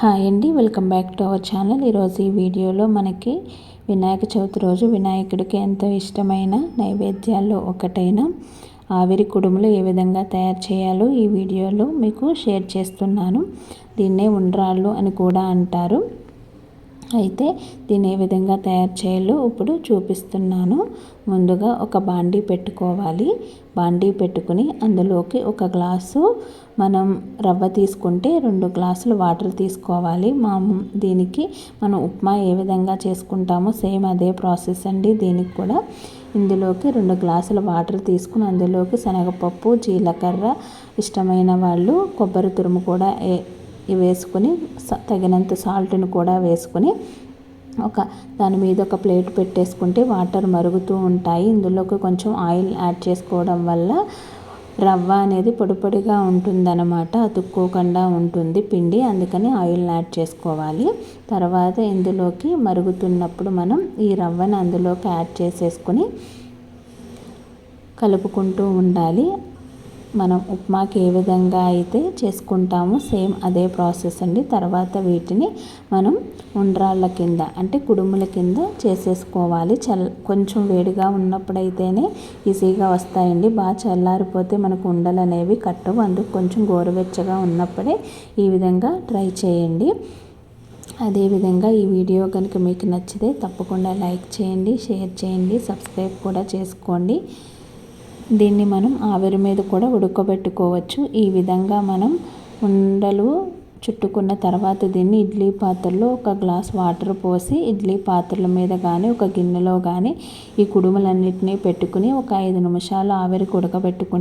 Hi అండి welcome back to our channel. ఈరోజు ఈ వీడియోలో మనకి వినాయక చవితి రోజు వినాయకుడికి ఎంతో ఇష్టమైన నైవేద్యాల్లో ఒకటైన ఆవిరి కుడుములు ఏ విధంగా తయారు చేయాలో ఈ వీడియోలో మీకు షేర్ చేస్తున్నాను. దీన్నే ఉండ్రాళ్ళు అని కూడా అంటారు. అయితే దీన్ని ఏ విధంగా తయారు చేయాలో ఇప్పుడు చూపిస్తున్నాను. ముందుగా ఒక బాండీ పెట్టుకోవాలి. బాండీ పెట్టుకుని అందులోకి ఒక గ్లాసు మనం రవ్వ తీసుకుంటే రెండు గ్లాసులు వాటర్ తీసుకోవాలి. మా దీనికి మనం ఉప్మా ఏ విధంగా చేసుకుంటామో సేమ్ అదే ప్రాసెస్ అండి దీనికి కూడా. ఇందులోకి రెండు గ్లాసుల వాటర్ తీసుకుని అందులోకి శనగపప్పు జీలకర్ర ఇష్టమైన వాళ్ళు కొబ్బరి తురుము కూడా వేసుకొని తగినంత సాల్ట్ని కూడా వేసుకొని ఒక దాని మీద ఒక ప్లేట్ పెట్టేసుకుంటే వాటర్ మరుగుతూ ఉంటాయి. ఇందులోకి కొంచెం ఆయిల్ యాడ్ చేసుకోవడం వల్ల రవ్వ అనేది పొడిపొడిగా ఉంటుందన్నమాట. అతుక్కోకుండా ఉంటుంది పిండి అందుకని ఆయిల్ యాడ్ చేసుకోవాలి. తర్వాత ఇందులోకి మరుగుతున్నప్పుడు మనం ఈ రవ్వను అందులోకి యాడ్ చేసేసుకొని కలుపుకుంటూ ఉండాలి. మనం ఉప్మాకి ఏ విధంగా అయితే చేసుకుంటామో సేమ్ అదే ప్రాసెస్ అండి. తర్వాత వీటిని మనం ఉండ్రాళ్ళ కింద అంటే కుడుముల కింద చేసేసుకోవాలి. చల్ కొంచెం వేడిగా ఉన్నప్పుడైతేనే ఈజీగా వస్తాయండి. బాగా చల్లారిపోతే మనకు ఉండలు అనేవి కట్టవు. అందుకు కొంచెం గోరువెచ్చగా ఉన్నప్పుడే ఈ విధంగా ట్రై చేయండి. అదేవిధంగా ఈ వీడియో కనుక మీకు నచ్చితే తప్పకుండా లైక్ చేయండి షేర్ చేయండి సబ్స్క్రైబ్ కూడా చేసుకోండి. దీన్ని మనం ఆవిరి మీద కూడా ఉడకబెట్టుకోవచ్చు. ఈ విధంగా మనం ఉండలు చుట్టుకున్న తర్వాత దీన్ని ఇడ్లీ పాత్రలో ఒక గ్లాస్ వాటర్ పోసి ఇడ్లీ పాత్రల మీద కానీ ఒక గిన్నెలో కానీ ఈ కుడుములన్నిటినీ పెట్టుకుని ఒక ఐదు నిమిషాలు ఆవిరికి ఉడకబెట్టుకుంటే